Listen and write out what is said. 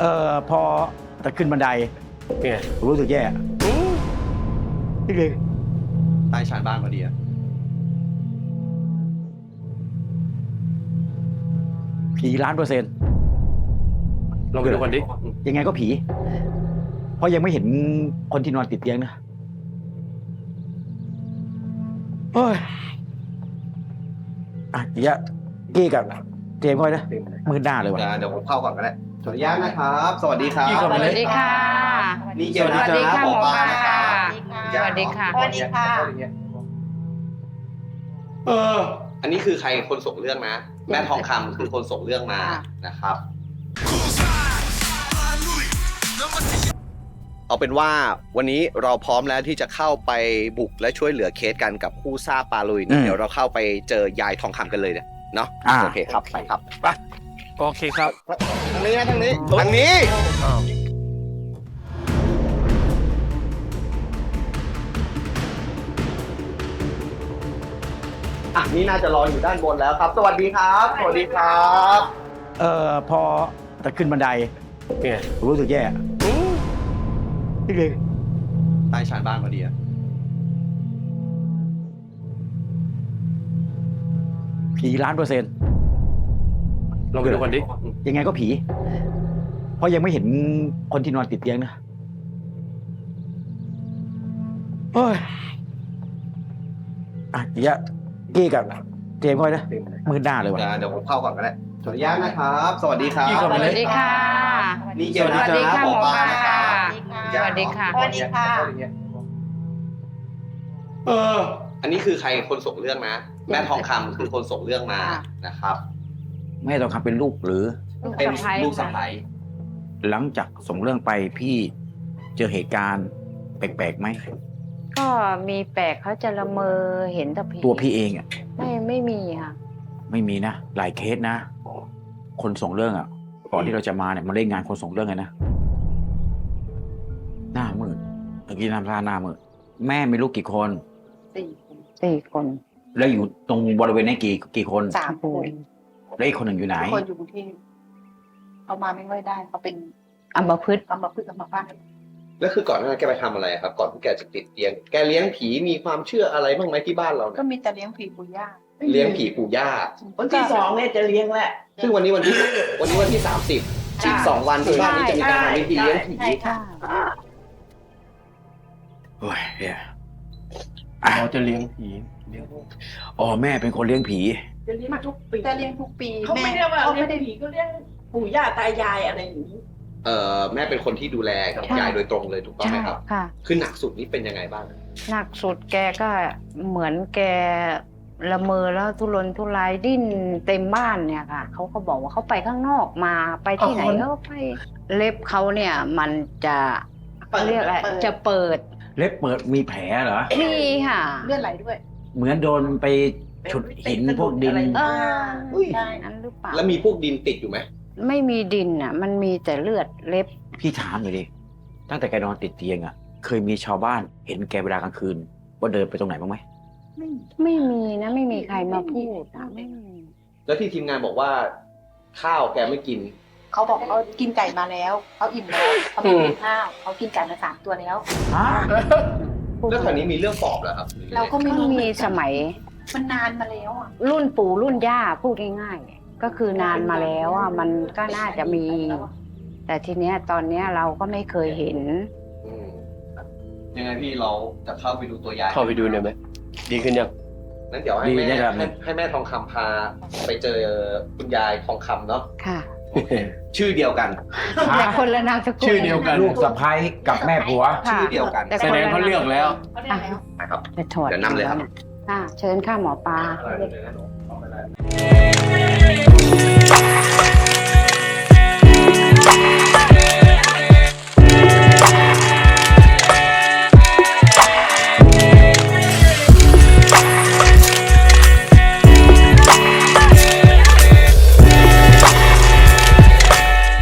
เออพอจะขึ้นบันไดเนี่ยรู้สึกแย่นี่เลยใต้ชานบ้านพอดีอะผีล้านเปอร์เซ็นต์ลองไปดูกันดิ ยังไงก็ผี เพราะยังไม่เห็นคนที่นอนติดเตียงนะเฮ้ยอะเดี๋ยวกี้กับ เจมส์ก่อนนะมือหน้าเลยว่ะเดี๋ยวเดี๋ยวผมเข้าก่อนก็ได้ขออนุญาตนะครับ สวัสดีครับ พี่เข้าสมาเลวัยสดีค่ะ นี่เกสลวันะสดีค่ะหมอปลานะคค่ะรับสวัสดีค่ะ สวัสดีค่ะ เออ อันนี้คือใครคนส่งเรื่องนะ แม่ทองคำคือคนส่งเรื่องมานะครับ เอาเป็นว่าวันนี้เราพร้อมแล้วที่จะเข้าไปบุกและช่วยเหลือเคสกันกับคู่ซ่าปาลุยนะเดี๋ยวเราเข้าไปเจอยายทองคำกันเลยเนี่ย เนาะอ่า โอเคครับไปครับไปโอเคครับ ทางนี้นะทางนี้ทางนี้อ้าวอะนี่น่าจะรออยู่ด้านบนแล้วครับ สวัสดีครับ สวัสดีครับเออพอจะขึ้นบันไดเนี่ยรู้สึกแย่นี่เลยใต้ชานบ้านพอดีอะ ผีล้านเปอร์เซ็นต์ลองไปดูกันดิ ยังไงก็ผี เพราะยังไม่เห็นคนที่นอนติดเตียงนะเฮ้ยอะเดี๋ยวกี้กับเจมส์ก่อนนะมือหน้าเลยว่ะเดี๋ยวเดี๋ยวผมเข้าก่อนก็ได้ขออนุญาตนะครับ สวัสดีครับ พี่เข้าสมาเลวัยสดีค่ะ นี่เกสลนะวัสดีค่ะหมอปลานะคค่ะรับสวัสดีค่ะ สวัสดีค่ะ เออ อันนี้คือใครคนส่งเรื่องนะ แม่ทองคำคือคนส่งเรื่องมานะครับแม่ต้องทำเป็นลูกหรือลูกเป็นสะใภ้ลูกสะใภ้หลังจากส่งเรื่องไปพี่เจอเหตุการณ์แปลกๆไหม ก็มีแปลกเขาจะละเมอเห็นแต่ผีตัวพี่เองอะไม่ไม่มีค่ะไม่มีนะหลายเคสนะ คนส่งเรื่องอะก่อนที่เราจะมาเนี่ยมาเล่นงานคนส่งเรื่องเลยนะ หน้ามืดเมื่อกี้น้ำท่าหน้ามืดแม่มีลูกกี่คน สี่สี่คน แล้วอยู่ตรงบริเวณนี้กี่กี่คนสามคนแล้วอีกคนหนึ่งอยู่ไหนทุกคนอยู่กรุงเทพเขามาไม่ค่อยได้เขาเป็นอัมพฤกษ์อัมพฤกษ์อัมพาตแล้วคือก่อนหน้านั้นแกไปทำอะไรครับ ก่อนที่แกจะติดเตียง แกเลี้ยงผีมีความเชื่ออะไรบ้างไหมที่บ้านเราก็เนี่ยมีแต่เลี้ยงผีปู่ย่าเลี้ยงผีปู่ย่า วันที่สองเนี่ยจะเลี้ยงแหละ ซึ่งวันนี้วันที่ วันนี้วันที่สามสิบอีกสองวันที่บ้านนี้จะมีการทำพิธีเลี้ยงผี ใช่ค่ะ โอ้ยเนี่ย เราจะเลี้ยงผีเลี้ยงอ๋อแม่เป็นคนเลี้ยงผี จะเลี้ยงทุกปีแต่เลี้ยงทุกปีเขาไม่ได้ว่าเขาเลี้ยไม่งได้ผีก็เลี้ยงปู่ย่าตายายอะไรอย่างนี้เอ่อแม่เป็นคนที่ดูแลกับยายโดยตรงเลยถูกต้องไหมครับค่ะคือหนักสุดนี่เป็นยังไงบ้างหนักสุดแกก็เหมือนแกละเมอแล้วทุรนทุรายดิ้นเต็มบ้านเนี่ยค่ะเขาก็บอกว่าเขาไปข้างนอกมาไปที่ไหนอ๋อก็ไปเล็บเขาเนี่ยมันจะเปิดเรียกอะไรเปิดจะเปิด เล็บเปิดมีแผลเหรอ มีค่ะ เลือดไหลด้วย เหมือนโดนไปฉุดหินพวกดินอะไรเอออุ้ยใช่นั้นหรือเปล่าแล้วมีพวกดินติดอยู่ไหม ไม่มีดินอะ มันมีแต่เลือดเล็บ พี่ถามหน่อยดิตั้งแต่แกนอนติดเตียงอะ เคยมีชาวบ้านเห็นแกเวลากลางคืน ว่าเดินไปตรงไหนบ้างไหมไม่ไม่มีนะ ไม่มีใครมาพูดนะไม่มี แล้วที่ทีมงานบอกว่า ข้าวแกไม่กิน เขาบอกเขากินไก่มาแล้วเขาอิ่มแล้วเขาไม่กินข้าวเขากินไก่มาสามตัวแล้ว แล้วแถวนี้มีเรื่องปอบเหรอครับเราก็ไม่ไม่รู้มีสมัย มันนานมาแล้วอะรุ่นปู่รุ่นย่าพูดง่ายๆก็คือนานมาแล้วอะมันก็น่าจะมี แต่ทีเนี้ยตอนเนี้ยเราก็ไม่เคยเห็น อืมยังไงพี่เราจะเข้าไปดูตัวยายเข้าไปดูหน่อยไหมดีขึ้นยังนั้นเดี๋ยวให้ดีแม่ได้ครับ ให้ให้แม่ทองคำพา ไปเจอคุณยายทองคำเนาะค่ะ ชื่อเดียวกัน แต่คนละนามสกุล ชื่อเดียวกัน ลูกสะพ้ายกับแม่ผัว ค่ะชื่อเดียวกัน แต่แสดงเขาเลือกแล้ว เขาได้แล้วนะครับไปถอดเดี๋ยวนำเลยครับค่ะเชิญค่ะหมอปลาเ